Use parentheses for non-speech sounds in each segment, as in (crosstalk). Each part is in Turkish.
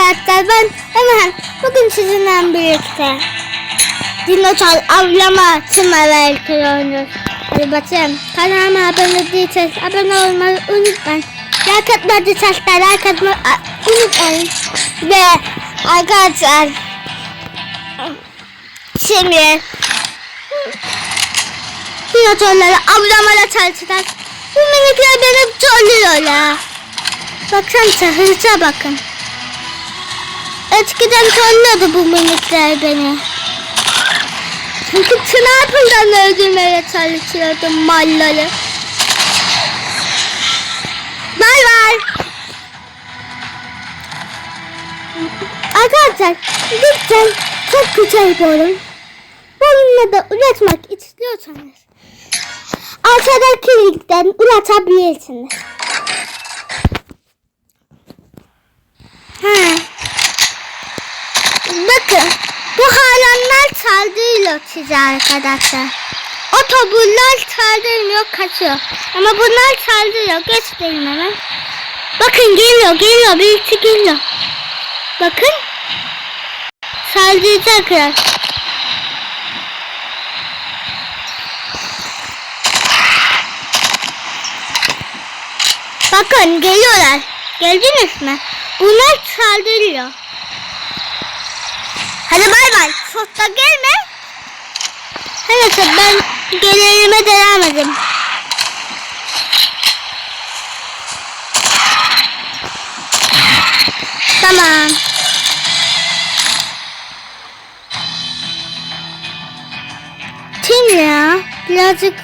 arkadaşlar ben hemen bugün sizinle birlikte Dinosaur avlama evvelki oynuyoruz. Hadi bakayım kanalıma abone değilseniz abone olmayı unutmayın. Like atmayı sesler like atmayı unutmayın. Ve arkadaşlar şimdi Dinosaurları avlamaya çalışacağız. Bu minikler beni trollüyorlar. Baksanıza hırsa bakın. Eskiden trollüyordu bu minikler beni. Çünkü sniper'dan öldürmeye çalışıyordum malları. Bay bay. Arkadaşlar lütfen çok güzel bir oyun. Bununla da uğraşmak istiyorsanız aşağıdaki linkten ulaşabilirsiniz. Ha. Bakın bu hayvanlar saldırıyor size arkadaşlar. Otobüller saldırmıyor kaçıyor. Ama bunlar saldırıyor. Göstereyim hemen. Bakın geliyor geliyor birisi geliyor. Bakın. Saldıracaklar. Bakın geliyorlar. Geldiniz mi? Bunlar saldırıyor. Hadi bay bay. Da gelme. Evet ben gelirime devam edeyim. Tamam. Kim ya? Birazcık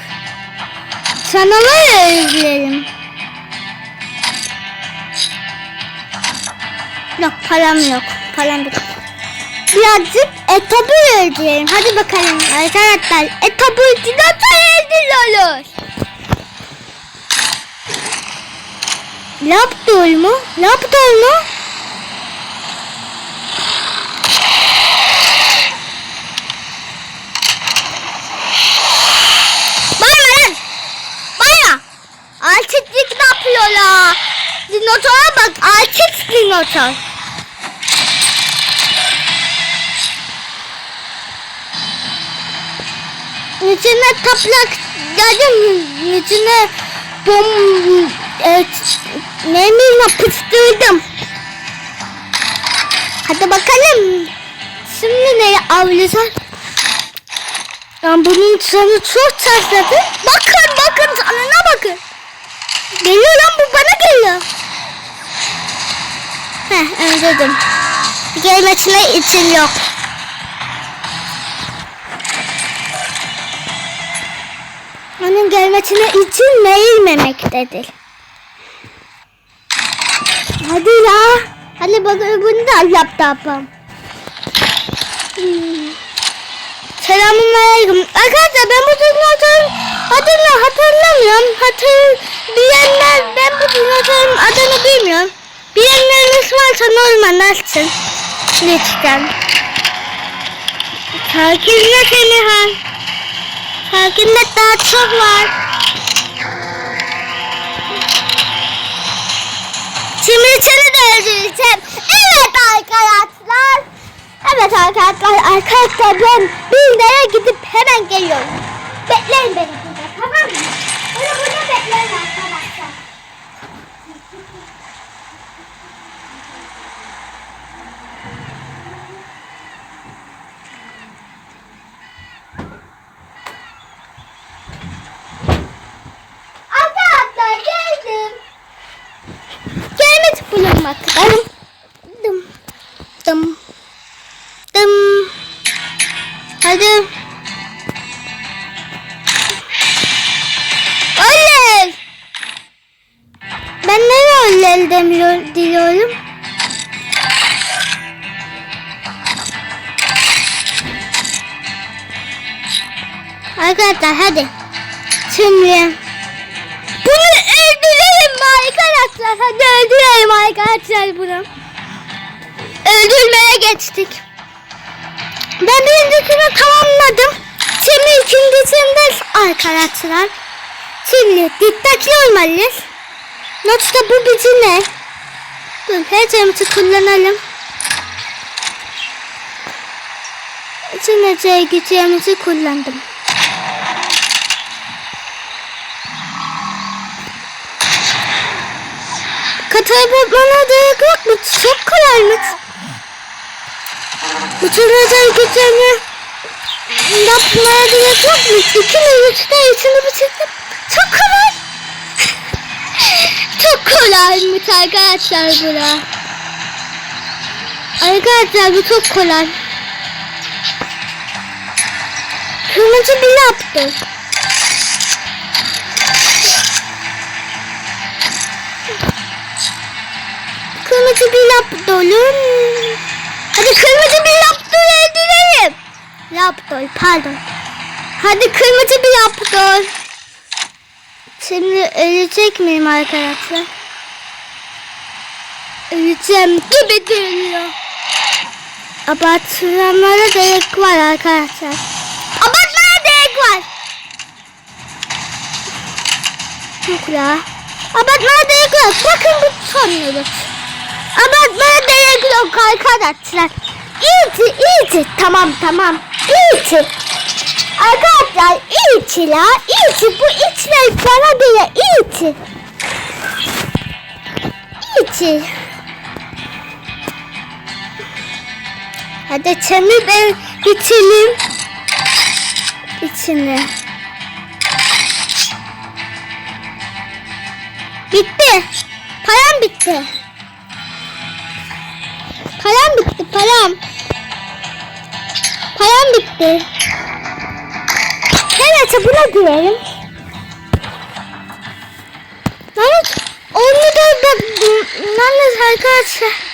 sanamayla ilgilenelim. Yok param yok. Param yok. Birazcık etabı öldürelim. Hadi bakalım arkadaşlar. Etabı dinozor öldürüyoruz. Laptol mu? Laptol mu? Alçıklık ne yapıyor la? Dinozora bak alçık dinozor. İçine taplak dedim içine bom e, ne bileyim yapıştırdım. Hadi bakalım. Şimdi neyi avlayacağız? Ben bunun canı çok çarptı. Bakın bakın canına bakın. Geliyor lan bu bana geliyor. Heh öldürdüm. Gelmesine için yok. Onun gelmesine için eğilmemektedir. Hadi ya. Hadi bakalım bunu da laptopum. Hmm. Selamun aleyküm. Arkadaşlar ben bu dinozorun adını hatırlamıyorum. Hatır bilenler ben bu dinozorun adını bilmiyorum. Bilenleriniz varsa normal açsın. Lütfen. Sakinle seni ha. Sakinle daha çok var. Şimdi seni de öldüreceğim. Evet arkadaşlar. Evet arkadaşlar arkadaşlar ben bir yere gidip hemen geliyorum. Bekleyin beni burada tamam mı? Beni burada bekleyin arkadaşlar. Arkadaşlar geldim. Bulunmaktadır. Dım. Dım. Dım. Hadi. Oley. Ben nereye oley demiyor, diliyorum? Arkadaşlar hadi. Şimdi arkadaşlar hadi öldürelim arkadaşlar bunu. Öldürmeye geçtik. Ben birincisini tamamladım. Şimdi ikincisinde arkadaşlar. Şimdi dikkatli olmalıyız. Notta bu bizi ne? Dur heyecanımızı kullanalım. İçin heyecanımızı kullandım. Bana gerek yok mu? Çok kolaymış. Bütün özel gücümü yapmaya gerek yok mu? İki mi üçte içini bitirdim. Çok kolay. (laughs) Çok kolaymış arkadaşlar bura. Arkadaşlar bu çok kolay. Kırmızı bir yaptı. Kırmızı bir yaptı oğlum. Hadi kırmızı bir yaptı öldürelim. Yaptı pardon. Hadi kırmızı bir yaptı. Şimdi ölecek miyim arkadaşlar? Öleceğim gibi duruyor. Abartmaya gerek var arkadaşlar. Abartmaya gerek var. Yok ya. Abartmaya gerek yok. Bakın bu son yolu. Abartmaya gerek yok arkadaşlar. İyisi iyisi. Tamam tamam. İyisi. Arkadaşlar iyisi la. İyisi bu içler bana göre iyisi. İyisi. Hadi çemi ben bitirelim. İçini. Bitti. Param bitti. Param. Param bitti. Evet buna girelim. Yalnız onu da da yalnız arkadaşlar.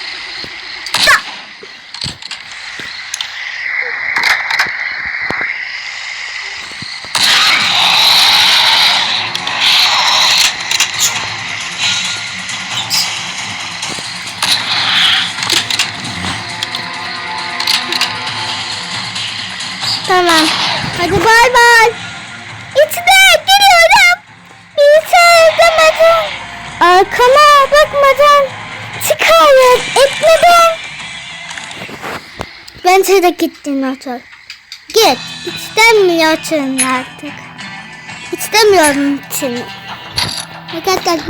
Tamam. Hadi bay bay. İçine giriyorum. Bir sevmedim. Arkama bakmadan çıkarım etmeden. Bence de gittin otur. Git. İstemiyorsun artık. İstemiyorum seni. Arkadaşlar